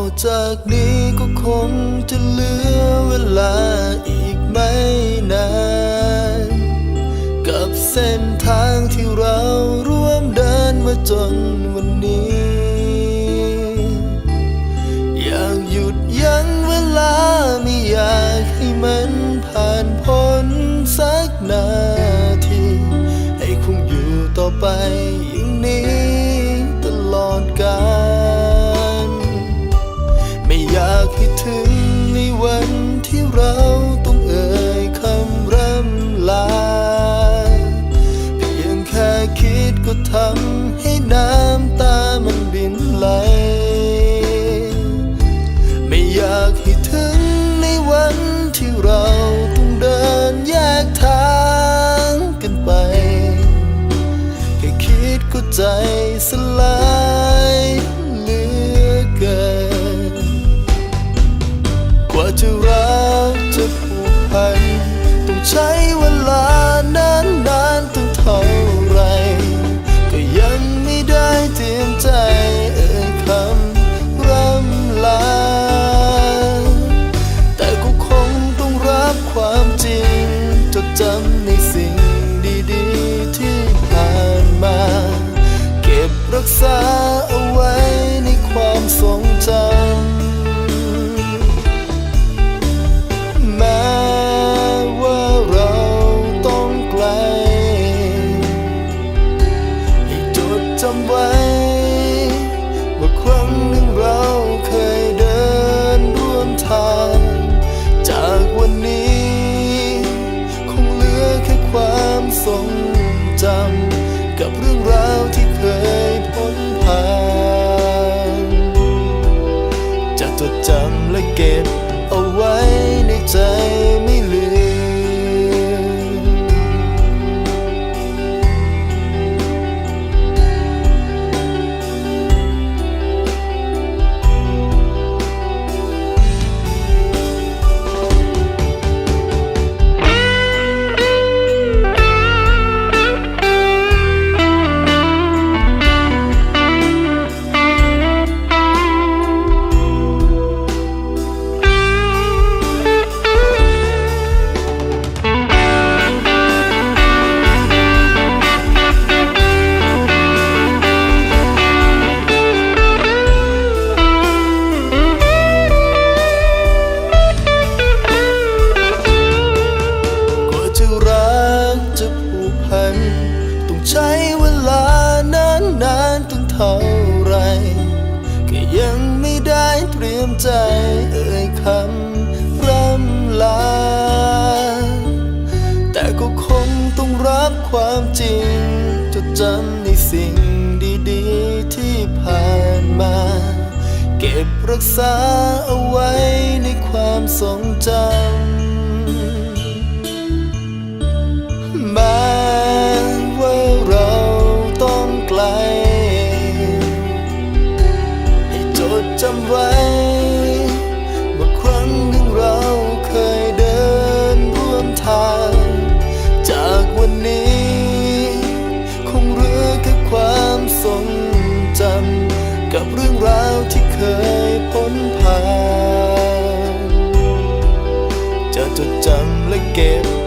ต่อจากนี้ก็คงจะเหลือเวลาอีกไม่นาน กับเส้นทางที่เราร่วมเดินมาจนวันนี้ อยากหยุดยั้งเวลาไม่อยากให้มันผ่านพ้นสักนาที ให้คงอยู่ต่อไป ใจสลายเหลือเกิน กว่าจะรักจะผูกพัน ต้องใช้เวลานานนานตั้งเท่าไร ก็ยังไม่ได้เตรียมใจเอ่ยคำร่ำลา แต่ก็คงต้องรับความจริงจดจำในสิ่ง ษาเอาไว้ในความทรงจำแม้ว่าเราต้องไกลให้จดจำไว้ จะจดจำและเก็บเอาไว้ เรียมใจเอ่ยคำร่ำลา แต่ก็คงต้องรับความจริง จดจำในสิ่งดีๆที่ผ่านมา เก็บรักษาเอาไว้ในความทรงำ